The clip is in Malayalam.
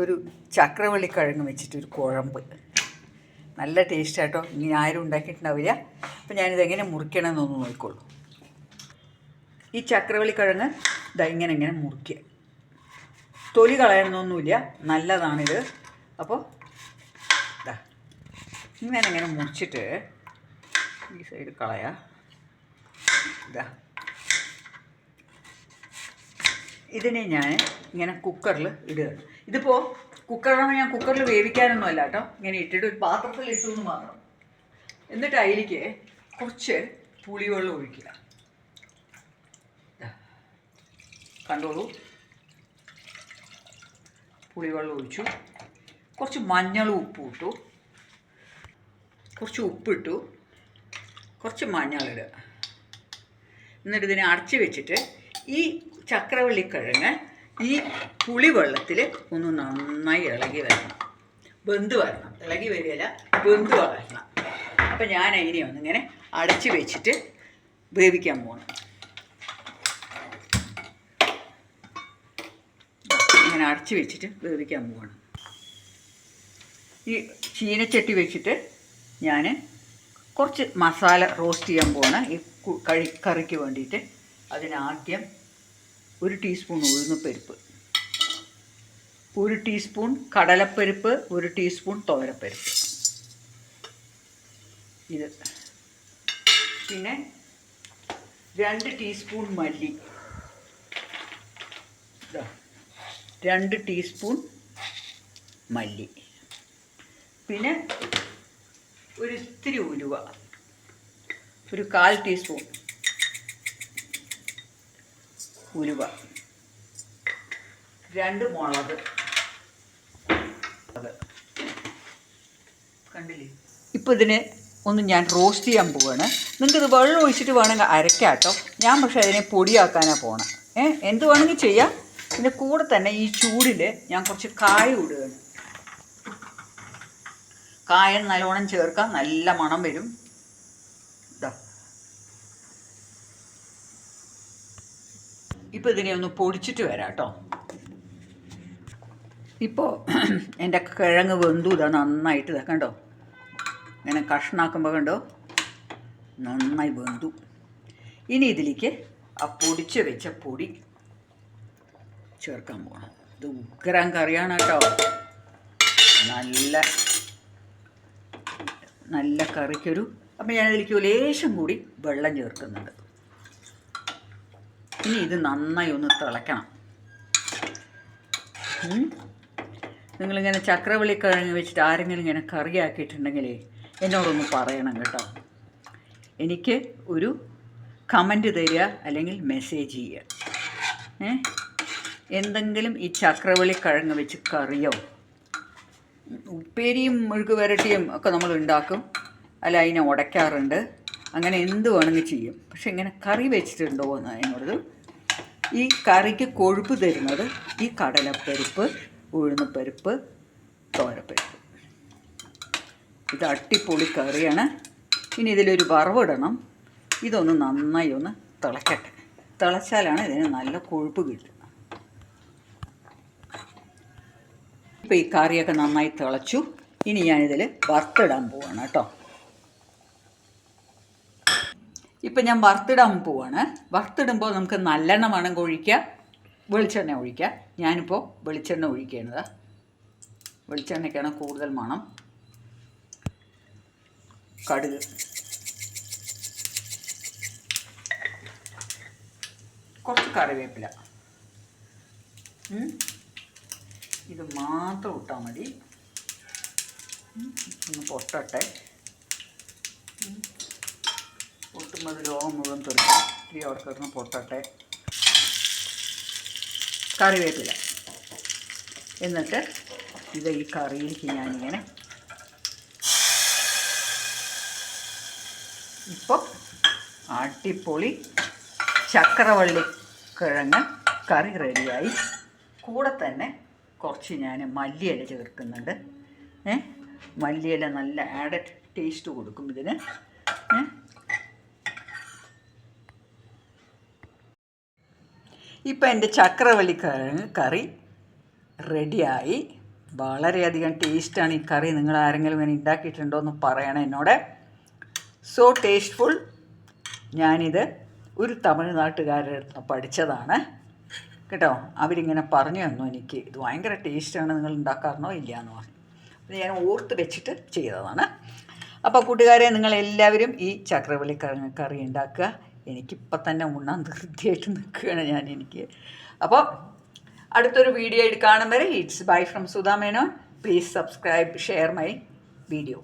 ഒരു ചക്രവള്ളിക്കിഴങ്ങ് വെച്ചിട്ട് ഒരു കുഴമ്പ്. നല്ല ടേസ്റ്റ് ആട്ടോ. ഇനി ആരും ഉണ്ടാക്കിയിട്ടുണ്ടാവില്ല. അപ്പം ഞാനിത് എങ്ങനെ മുറിക്കണമെന്നൊന്ന് നോക്കിക്കോളൂ. ഈ ചക്രവള്ളിക്കിഴങ്ങ് ഇതാ ഇങ്ങനെ ഇങ്ങനെ മുറിക്കുക. തൊലി കളയണമെന്നൊന്നുമില്ല നല്ലതാണിത്. അപ്പോൾ ഇങ്ങനെ ഇങ്ങനെ മുറിച്ചിട്ട് ഈ സൈഡ് കളയാ. ഇതാ ഇതിനെ ഞാൻ ഇങ്ങനെ കുക്കറിൽ ഇടുക. ഇതിപ്പോൾ കുക്കറിലാണ് ഞാൻ കുക്കറിൽ വേവിക്കാനൊന്നും അല്ല കേട്ടോ. ഇങ്ങനെ ഇട്ടിട്ട് ഒരു പാത്രത്തിൽ ഇട്ടു എന്ന് മാത്രം എന്നിട്ട് അതിലേക്ക് കുറച്ച് പുളിവെള്ളം ഒഴിക്കുക. കണ്ടോളൂ. പുളിവെള്ളം ഒഴിച്ചു. കുറച്ച് മഞ്ഞളും ഉപ്പും ഇട്ടു. കുറച്ച് ഉപ്പിട്ടു കുറച്ച് മഞ്ഞളിടുക എന്നിട്ട് ഇതിനെ അടച്ച് വെച്ചിട്ട് ഈ ചക്രവള്ളിക്കിഴങ്ങ് ഈ പുളിവെള്ളത്തിൽ ഒന്ന് നന്നായി ഇളകി വരണം. വെന്ത് വരണം. ഇളകി വരികയില്ല വെന്ത് വരണം. അപ്പം ഞാൻ അതിനെ ഒന്നിങ്ങനെ അടച്ചു വെച്ചിട്ട് വേവിക്കാൻ പോകണം ഇങ്ങനെ അടച്ചു വെച്ചിട്ട് വേവിക്കാൻ പോകണം ഈ ചീനച്ചട്ടി വെച്ചിട്ട് ഞാൻ കുറച്ച് മസാല റോസ്റ്റ് ചെയ്യാൻ പോകണം ഈ കഴി കറിക്ക് വേണ്ടിയിട്ട് അതിനാദ്യം ഒരു ടീസ്പൂൺ ഉഴുന്നുപരിപ്പ്. ഒരു ടീസ്പൂൺ കടലപ്പരിപ്പ് ഒരു ടീസ്പൂൺ തോരപ്പരിപ്പ്. ഇത്. പിന്നെ രണ്ട് ടീസ്പൂൺ മല്ലി. രണ്ട് ടീസ്പൂൺ മല്ലി. പിന്നെ ഒരു ഇത്തിരി ഉലുവ. ഒരു കാൽ ടീസ്പൂൺ ഉലുവ. രണ്ട് മുളക്. അത്. കണ്ടില്ലേ? ഇപ്പോൾ ഇതിന് ഒന്ന് ഞാൻ റോസ്റ്റ് ചെയ്യാൻ പോവാണ്. നിങ്ങൾക്കിത് വെള്ളം ഒഴിച്ചിട്ട് വേണമെങ്കിൽ അരയ്ക്കാം കേട്ടോ ഞാൻ പക്ഷേ അതിനെ പൊടിയാക്കാനാണ് പോകണം ഏ എന്ത് വേണമെങ്കിൽ ചെയ്യാം. പിന്നെ കൂടെ തന്നെ ഈ ചൂടിൽ ഞാൻ കുറച്ച് കായ ഇടുകയാണ്. കായം നല്ലോണം ചേർക്കാം. നല്ല മണം വരും. ഇപ്പോൾ ഇതിനെ ഒന്ന് പൊടിച്ചിട്ട് വരാം കേട്ടോ. ഇപ്പോൾ എന്റെ കിഴങ്ങ് വെന്തു. ഇതാ നന്നായിട്ട് ഇതാ കണ്ടോ? ഇങ്ങനെ കഷ്ണാക്കുമ്പോൾ കണ്ടോ? നന്നായി വെന്തു. ഇനി ഇതിലേക്ക് ആ പൊടിച്ച് വെച്ച പൊടി ചേർക്കാൻ പോകണം ഇത് ഉഗ്രം കറിയാണ് കേട്ടോ. നല്ല നല്ല കറിക്കൊരു അപ്പം ഞാനതിലേക്ക് ഇതിലേക്ക് ലേശം കൂടി വെള്ളം ചേർക്കുന്നുണ്ട്. ഇനി ഇത് നന്നായി ഒന്ന് തിളയ്ക്കണം. ഉം. നിങ്ങളിങ്ങനെ ചക്രവള്ളി കിഴങ്ങ് വെച്ചിട്ട് ആരെങ്കിലും ഇങ്ങനെ കറിയാക്കിയിട്ടുണ്ടെങ്കിലേ എന്നോടൊന്ന് പറയണം കേട്ടോ. എനിക്ക് ഒരു കമന്റ് തരിക അല്ലെങ്കിൽ മെസ്സേജ് ചെയ്യുക. എന്തെങ്കിലും ഈ ചക്രവള്ളി കിഴങ്ങ് വെച്ച് കറിയോ? ഉപ്പേരിയും മുഴുക്ക് വരട്ടിയും ഒക്കെ നമ്മൾ ഉണ്ടാക്കും. അല്ല അതിനെ ഉടയ്ക്കാറുണ്ട്. അങ്ങനെ എന്ത് വേണമെങ്കിൽ ചെയ്യും. പക്ഷെ ഇങ്ങനെ കറി വെച്ചിട്ടുണ്ടോ എന്ന് അതിനോട് ഈ കറിക്ക് കൊഴുപ്പ് തരുന്നത് ഈ കടലപ്പരിപ്പ് ഉഴുന്നുപരിപ്പ് തോരപ്പരിപ്പ്. ഇത് അട്ടിപ്പൊളി കറിയാണ്. ഇനി ഇതിലൊരു വറവിടണം. ഇതൊന്ന് നന്നായി ഒന്ന് തിളക്കട്ടെ. തിളച്ചാലാണ് ഇതിന് നല്ല കൊഴുപ്പ് കിട്ടുന്നത് ഇപ്പോൾ ഈ കറിയൊക്കെ നന്നായി തിളച്ചു. ഇനി ഞാനിതിൽ വറുത്തിടാൻ പോവാണ് കേട്ടോ. ഇപ്പം ഞാൻ വറുത്തിടാൻ പോവാണ്. വറുത്തിടുമ്പോൾ നമുക്ക് നല്ലെണ്ണ വേണമെങ്കിൽ ഒഴിക്കുക വെളിച്ചെണ്ണ ഒഴിക്കുക. ഞാനിപ്പോൾ വെളിച്ചെണ്ണ ഒഴിക്കുന്നത് വെളിച്ചെണ്ണയ്ക്കാണ് കൂടുതൽ മണം. കടുക്. കുറച്ച് കറിവേപ്പില. ഇത് മാത്രം ഇട്ടാൽ മതി. ഒന്ന് പൊട്ടട്ടെ. അത് ലോകം മുഴുവൻ തെറിക്കും. ഇത്തിരി അവിടെ കിടന്ന് പൊട്ടട്ടെ. കറിവേപ്പില. എന്നിട്ട് ഇത് ഈ കറിയിലേക്ക് ഞാനിങ്ങനെ ഇപ്പോൾ അടിപൊളി ചക്രവള്ളി കിഴങ്ങ് കറി റെഡിയായി. കൂടെ തന്നെ കുറച്ച് ഞാൻ മല്ലിയില ചേർക്കുന്നുണ്ട്. ഏ? മല്ലിയില നല്ല ആഡഡ് ടേസ്റ്റ് കൊടുക്കും ഇതിന്. ഏ? ഇപ്പം എന്റെ ചക്രവള്ളി കറി റെഡിയായി. വളരെയധികം ടേസ്റ്റാണ് ഈ കറി. നിങ്ങൾ ആരെങ്കിലും ഇങ്ങനെ ഉണ്ടാക്കിയിട്ടുണ്ടോ എന്ന് പറയണം എന്നോട്. സോ ടേസ്റ്റ്ഫുൾ ഞാനിത് ഒരു തമിഴ്നാട്ടുകാരുടെ അടുത്ത് പഠിച്ചതാണ്. കേട്ടോ? അവരിങ്ങനെ പറഞ്ഞു തന്നു എനിക്ക്. ഇത് ഭയങ്കര ടേസ്റ്റാണ്. നിങ്ങൾ ഉണ്ടാക്കാറുണ്ടോ ഇല്ല എന്ന് പറഞ്ഞു. അത് ഞാൻ ഓർത്ത് വെച്ചിട്ട് ചെയ്തതാണ്. അപ്പോൾ കൂട്ടുകാരെ നിങ്ങളെല്ലാവരും ഈ ചക്രവള്ളി കറി ഉണ്ടാക്കുക. എനിക്കിപ്പോൾ തന്നെ ഉണ്ണാൻ ധൃതിയായിട്ട് നിൽക്കുകയാണ് ഞാൻ എനിക്ക്. അപ്പോൾ അടുത്തൊരു വീഡിയോ ആയിട്ട് കാണും വരെ. It's bye from Sudha Menon please subscribe share my video